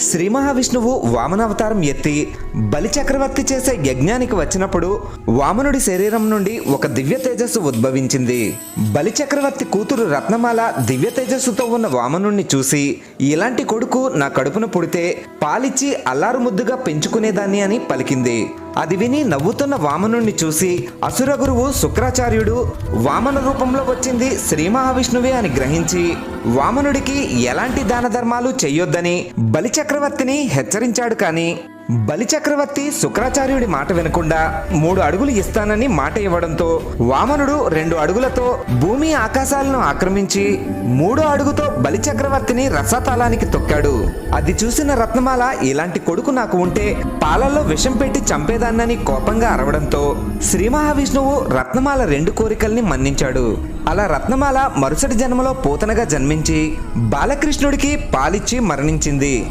శ్రీ మహావిష్ణువు వామనావతారం ఎత్తి బలి చక్రవర్తి చేసే యజ్ఞానికి వచ్చినప్పుడు వామనుడి శరీరం నుండి ఒక దివ్య తేజస్సు ఉద్భవించింది. బలి చక్రవర్తి కూతురు రత్నమాల దివ్య తేజస్సుతో ఉన్న వామనుణ్ణి చూసి ఇలాంటి కొడుకు నా కడుపున పుడితే పాలిచ్చి అల్లారు ముద్దుగా పెంచుకునేదాన్ని అని పలికింది. అది విని నవ్వుతున్న వామనుణ్ణి చూసి అసుర గురువు శుక్రాచార్యుడు వామన రూపంలో వచ్చింది శ్రీ మహావిష్ణువే అని గ్రహించి వామనుడికి ఎలాంటి దాన ధర్మాలు చెయ్యొద్దని బలిచక్రవర్తిని హెచ్చరించాడు కానీ బలిచక్రవర్తి శుక్రాచార్యుడి మాట వినకుండా మూడు అడుగులు ఇస్తానని మాట ఇవ్వడంతో వామనుడు రెండు అడుగులతో భూమి ఆకాశాలను ఆక్రమించి మూడో అడుగుతో బలిచక్రవర్తిని రసతాళానికి తొక్కాడు. అది చూసిన రత్నమాల ఇలాంటి కొడుకు నాకు ఉంటే పాలల్లో విషం పెట్టి చంపేదాన్నని కోపంగా అరవడంతో శ్రీ మహావిష్ణువు రత్నమాల రెండు కోరికల్ని మన్నించాడు. అలా రత్నమాల మరుసటి జన్మలో పోతనగా జన్మించి బాలకృష్ణుడికి పాలిచ్చి మరణించింది.